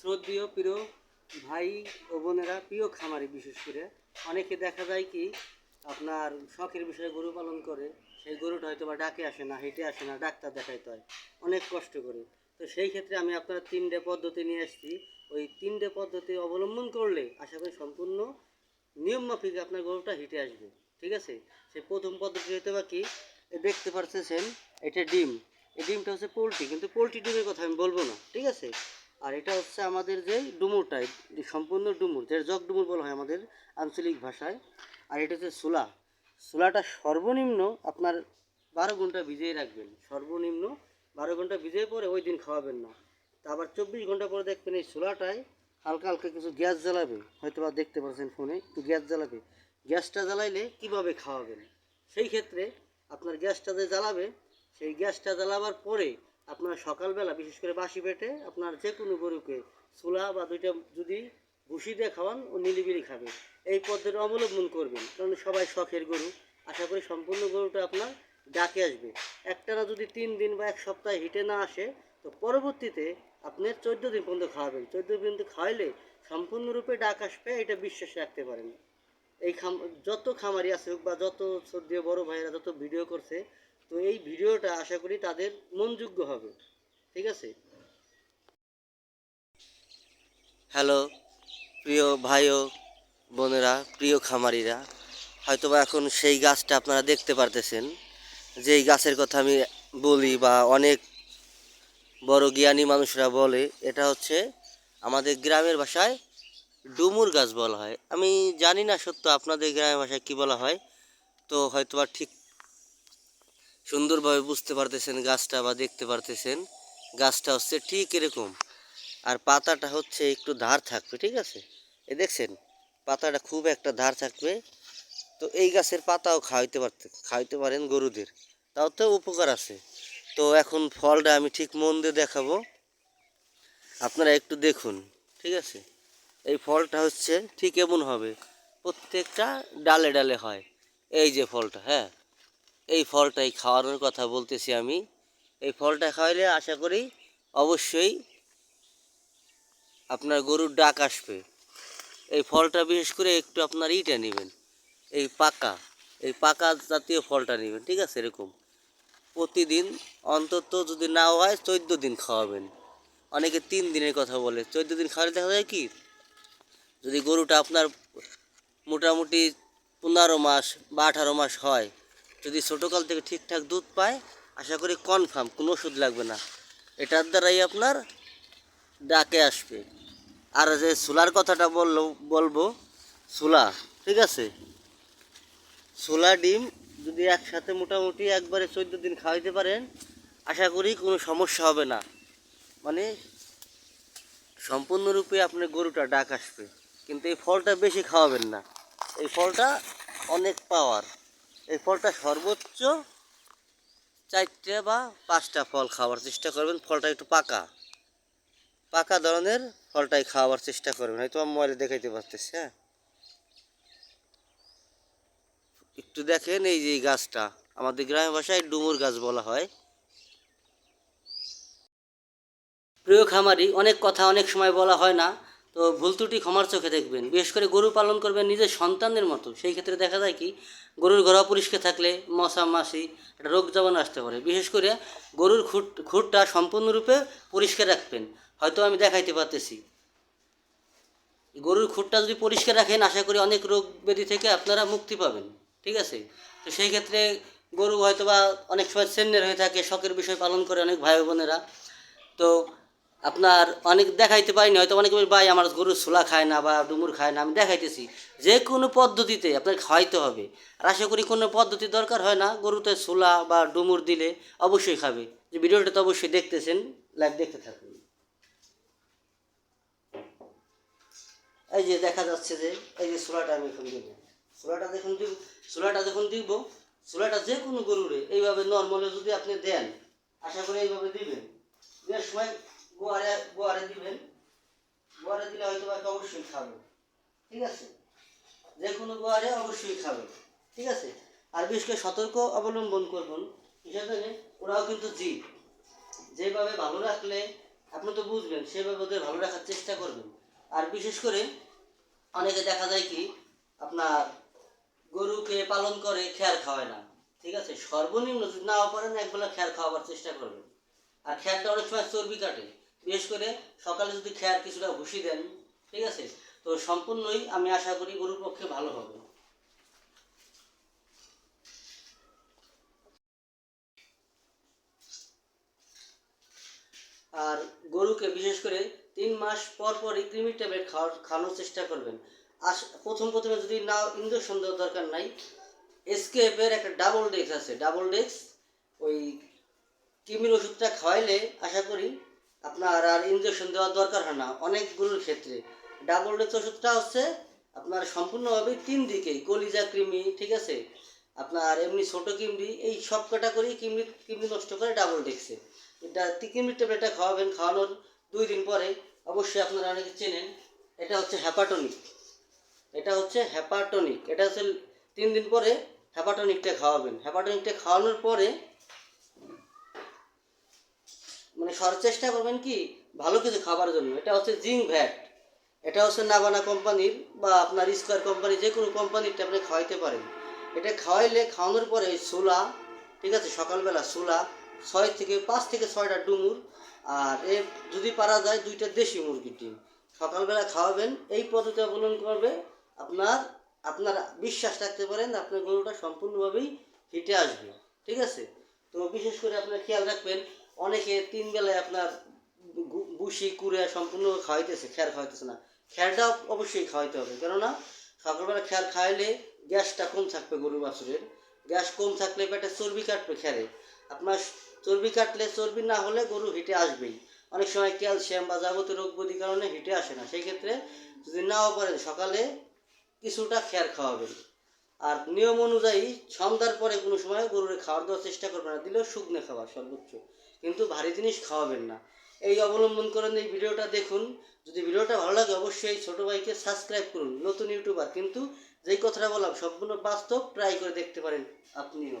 শ্রদ্ধীয় প্রিয় ভাই ও বোনেরা, প্রিয় খামারি বিশেষ করে, অনেকে দেখা যায় কি আপনার শখের বিষয়ে গরু পালন করে, সেই গরুটা হয়তো বা ডাকে আসে না, হেঁটে আসে না, ডাক্তার দেখাইতে হয়, অনেক কষ্ট করে। তো সেই ক্ষেত্রে আমি আপনার তিনটে পদ্ধতি নিয়ে আসছি। ওই তিনটে পদ্ধতি অবলম্বন করলে আশা করি সম্পূর্ণ নিয়ম মাফিক আপনার গরুটা হেঁটে আসবে। ঠিক আছে? সেই প্রথম পদ্ধতি হতে বা কি? দেখতে পারতেছেন, এটা ডিম। এই ডিমটা হচ্ছে পোলট্রি, কিন্তু পোলট্রি ডিমের কথা আমি বলব না। ঠিক আছে? আর এটা হচ্ছে আমাদের যে ডুমুরটা এই সম্পূর্ণ ডুমুর যেটা জগ ডুমুর বলা হয় আমাদের আঞ্চলিক ভাষায়। আর এটা হচ্ছে সোলা। সোলাটা সর্বনিম্ন আপনার বারো ঘণ্টা ভিজিয়ে রাখবেন। সর্বনিম্ন বারো ঘণ্টা ভিজিয়ে পরে ওই দিন খাওয়াবেন না। তা আবার চব্বিশ ঘণ্টা পরে দেখবেন এই সোলাটায় হালকা হালকা কিছু গ্যাস জ্বালাবে। হয়তো বা দেখতে পাচ্ছেন ফোনে, একটু গ্যাস জ্বালাবে। গ্যাসটা জ্বালাইলে কীভাবে খাওয়াবেন? সেই ক্ষেত্রে আপনার গ্যাসটা যে জ্বালাবে, সেই গ্যাসটা জ্বালাবার পরে আপনার সকালবেলা, বিশেষ করে বাসি পেটে, আপনার যে কোনো গরুকে চুলা বা দুইটা যদি ভুসি দিয়ে খাওয়ান, ও নিলিবিলি খাবে। এই পদ্ধতি অবলম্বন করবেন, কারণ সবাই শখের গরু। আশা করি সম্পূর্ণ গরুটা আপনার ডাকে আসবে। একটানা যদি তিন দিন বা এক সপ্তাহ হিটে না আসে, তো পরবর্তীতে আপনার চোদ্দ দিন পর্যন্ত খাওয়াবেন। চোদ্দ দিন পর্যন্ত খাওয়াইলে সম্পূর্ণরূপে ডাক আসবে, এটা বিশ্বাস রাখতে পারেন। এই খাম যত খামারি আছে হোক বা যত শ্রদ্ধেয় বড় ভাইয়েরা যত ভিডিও করছে তো এই ভিডিওটা আশা করি তাদের মনযোগ্য হবে। ঠিক আছে? হ্যালো, প্রিয় ভাই ও বোনেরা, প্রিয় খামারিরা, হয়তোবা এখন সেই গাছটা আপনারা দেখতে পারতেছেন। যেই গাছের কথা আমি বলি বা অনেক বড় জ্ঞানী মানুষরা বলে, এটা হচ্ছে আমাদের গ্রামের ভাষায় ডুমুর গাছ বলা হয়। আমি জানি না সত্য আপনাদের গ্রামের ভাষায় কী বলা হয়, তো হয়তোবা ঠিক সুন্দরভাবে বুঝতে পারতেছেন গাছটা বা দেখতে পারতেছেন, গাছটা হচ্ছে ঠিক এরকম। আর পাতাটা হচ্ছে একটু ধার থাকবে, ঠিক আছে? এ দেখছেন, পাতাটা খুব একটা ধার থাকবে। তো এই গাছের পাতাও খাওয়াইতে পারতে, খাওয়াইতে পারেন গরুদের। তাও তো উপকার আছে। তো এখন ফলটা আমি ঠিক মন দিয়ে দেখাবো। আপনারা একটু দেখুন, ঠিক আছে? এই ফলটা হচ্ছে ঠিক এমন হবে, প্রত্যেকটা ডালে ডালে হয়। এই যে ফলটা হ্যাঁ? এই ফলটাই খাওয়ানোর কথা বলতেছি আমি। এই ফলটা খাওয়াইলে আশা করি অবশ্যই আপনার গরুর ডাক আসবে। এই ফলটা বিশেষ করে একটু আপনার ইটা নেবেন, এই পাকা এই পাকা জাতীয় ফলটা নেবেন, ঠিক আছে এরকম। প্রতিদিন অন্তত যদি না হয়, চোদ্দ দিন খাওয়াবেন। অনেকে তিন দিনের কথা বলে, চোদ্দ দিন খাওয়ালে দেখা যায় কি, যদি গরুটা আপনার মোটামুটি পনেরো মাস বা আঠারো মাস হয় যদি ছোটোকাল থেকে ঠিকঠাক দুধ পায়, আশা করি কনফার্ম কোনো ওষুধ লাগবে না। এটার দ্বারাই আপনার ডাকে আসবে। আর যে সুলার কথাটা বলল, বলব, সোলা, ঠিক আছে? সোলা ডিম যদি একসাথে মোটামুটি একবারে চোদ্দ দিন খাওয়াইতে পারেন, আশা করি কোনো সমস্যা হবে না। মানে সম্পূর্ণরূপে আপনার গরুটা ডাক আসবে। কিন্তু এই ফলটা বেশি খাওয়াবেন না। এই ফলটা অনেক পাওয়ার এই ফলটা সর্বোচ্চ চারটে বা পাঁচটা ফল খাওয়ার চেষ্টা করবেন। ফলটা একটু পাকা। পাকা ধরনের ফলটাই খাওয়ার চেষ্টা করবেন। হয়তো আমি মোবাইলে দেখাইতে পারতেছি হ্যাঁ। একটু দেখেন এই যে গাছটা। আমাদের গ্রামের ভাষায় ডুমুর গাছ বলা হয়। প্রিয় খামারি, অনেক কথা অনেক সময় বলা হয় না। তো ভুল ত্রুটি ক্ষমার চোখে দেখবেন। বিশেষ করে গরু পালন করবেন নিজের সন্তানদের মতো। সেই ক্ষেত্রে দেখা যায় কি, গরুর ঘর পরিষ্কার থাকলে মশা, মাছি, একটা রোগ যেমন আসতে পারে। বিশেষ করে গরুর খুঁট, খুঁটটা সম্পূর্ণরূপে পরিষ্কার রাখবেন। হয়তো আমি দেখাইতে পারতেছি। গরুর খুঁটটা যদি পরিষ্কার রাখেন, আশা করি অনেক রোগ ব্যাধি থেকে আপনারা মুক্তি পাবেন। ঠিক আছে? তো সেই ক্ষেত্রে গরু হয়তো বা অনেক সময় সেন্নের হয়ে থাকে, শখের বিষয় পালন করে অনেক ভাই বোনেরা তো আপনার অনেক দেখাইতে পারিনি, হয়তো অনেকে ভাই, আমার গরু ছোলা খায় না বা ডুমুর খায় না। আমি দেখাইতেছি, যে কোনো পদ্ধতিতে আপনার খাওয়াইতে হবে। আর আশা করি কোনো পদ্ধতি দরকার হয় না গরুতে ছোলা বা ডুমুর দিলে অবশ্যই খাবে। যে ভিডিওটা তো অবশ্যই দেখতেছেন লাইভ দেখতে থাকুন। এই যে দেখা যাচ্ছে যে, এই যে ছোলাটা আমি এখন দিব। ছোলাটা যখন দিব, ছোলাটা যখন দিব, ছোলাটা যে কোনো গরুরে এইভাবে নর্মালে যদি আপনি দেন, আশা করি এইভাবে দিবেন। দেওয়ার সময় গোয়ারে গোয়ারে দিবেন। গোয়ারে দিলে হয়তো বা একটা অবশ্যই খাবে। ঠিক আছে? যে কোনো গোয়ারে অবশ্যই খাবে। ঠিক আছে? আর বিশেষ করে সতর্ক অবলম্বন করবেন হিসাবে ওরাও কিন্তু জীব যেভাবে ভালো রাখলে, আপনি তো বুঝবেন, সেভাবে ওদের ভালো রাখার চেষ্টা করবেন। আর বিশেষ করে অনেকে দেখা যায় কি, আপনার গরুকে পালন করে খেয়ার খাওয়ায় না। ঠিক আছে? সর্বনিম্ন যদি নাও পারেন, একবেলা খেয়ার খাওয়াবার চেষ্টা করবেন। আর খেয়ারটা অনেক সময় চর্বি কাটে। বিশেষ করে সকালে যদি খেয়ার কিছুটা ভুসি দেন, ঠিক আছে? তো সম্পূর্ণই আমি আশা করি গরুর পক্ষে ভালো হবে। আর গরুকে বিশেষ করে তিন মাস পর পরই কৃমি ট্যাবলেট খাওয়ার, খাওয়ানোর চেষ্টা করবেন। আস, প্রথম প্রথমে যদি না ইঞ্জেকশন দেওয়ার দরকার নাই, এসকেপের একটা ডাবল ডেক্স আছে। ডাবল ডেক্স ওই কৃমির ওষুধটা খাওয়াইলে আশা করি আপনার আর ইঞ্জেকশন দেওয়ার দরকার হয় না। অনেক গরুর ক্ষেত্রে। ডাবল ডেক্স ওষুধটা হচ্ছে আপনার সম্পূর্ণভাবে তিন দিকেই, কলিজা, কৃমি, ঠিক আছে? আপনার এমনি ছোটো কিমড়ি এই সব ক্যাটাগরি কিমড়ি কিমড়ি নষ্ট করে ডাবল ডেক্সে এটা কিমড়ি ট্যাবলেটটা খাওয়াবেন, খাওয়ানোর দুই দিন পরে। অবশ্যই আপনারা অনেকে চেনেন, এটা হচ্ছে হ্যাপাটনিক এটা হচ্ছে হ্যাপাটনিক এটা হচ্ছে তিন দিন পরে হ্যাপাটনিকটা খাওয়াবেন। হ্যাপাটনিকটা খাওয়ানোর পরে মানে সর চেষ্টা করবেন কি, ভালো কিছু খাবার জন্য। এটা হচ্ছে জিঙ্ক ভ্যাট। এটা হচ্ছে নাবানা কোম্পানির বা আপনার স্কোয়ার কোম্পানি, যে কোনো কোম্পানিরটা আপনি খাওয়াইতে পারেন। এটা খাওয়াইলে খাওয়ানোর পরে সোলা, ঠিক আছে, সকালবেলা সোলা, ছয় থেকে পাঁচ থেকে ছয়টা ডুমুর, আর এ যদি পারা যায় দুইটা দেশি মুরগির ডিম। সকালবেলা খাওয়াবেন, এই পদ্ধতি অবলম্বন করবে আপনার, আপনারা বিশ্বাস রাখতে পারেন, আপনার গরুটা সম্পূর্ণভাবেই হিটে আসবে, ঠিক আছে? তো বিশেষ করে আপনার খেয়াল রাখবেন অনেকে তিন বেলায় আপনার বুসি কুড়ে সম্পূর্ণ খাওয়াইতেছে খ্যার খাওয়াইতেছে না। খ্যারটা অবশ্যই খাওয়াইতে হবে, কেননা সকালবেলা খ্যার খাওয়াইলে গ্যাসটা কম থাকবে গরু বাছুরের। গ্যাস কম থাকলে পেটে চর্বি কাটবে খ্যারে আপনার চর্বি কাটলে চর্বি না হলে গরু হিটে আসবেই। অনেক সময় ক্যালসিয়াম বা যাবতীয় রোগ ব্যাধির কারণে হিটে আসে না। সেই ক্ষেত্রে যদি নাও পারেন, সকালে কিছুটা খ্যার খাওয়াবেন। আর নিয়ম অনুযায়ী সন্ধ্যার পরে কোনো সময় গরুরে খাওয়ার দেওয়ার চেষ্টা করবেন না, দিলেও শুকনো খাবার সর্বোচ্চ। কিন্তু ভারী জিনিস খাওয়াবেন না। এই অবলম্বন করেন এই ভিডিওটা দেখুন। যদি ভিডিওটা ভালো লাগে অবশ্যই ছোটো ভাইকে সাবস্ক্রাইব করুন, নতুন ইউটিউবার কিন্তু যেই কথাটা বললাম, সম্পূর্ণ বাস্তব ট্রাই করে দেখতে পারেন আপনিও।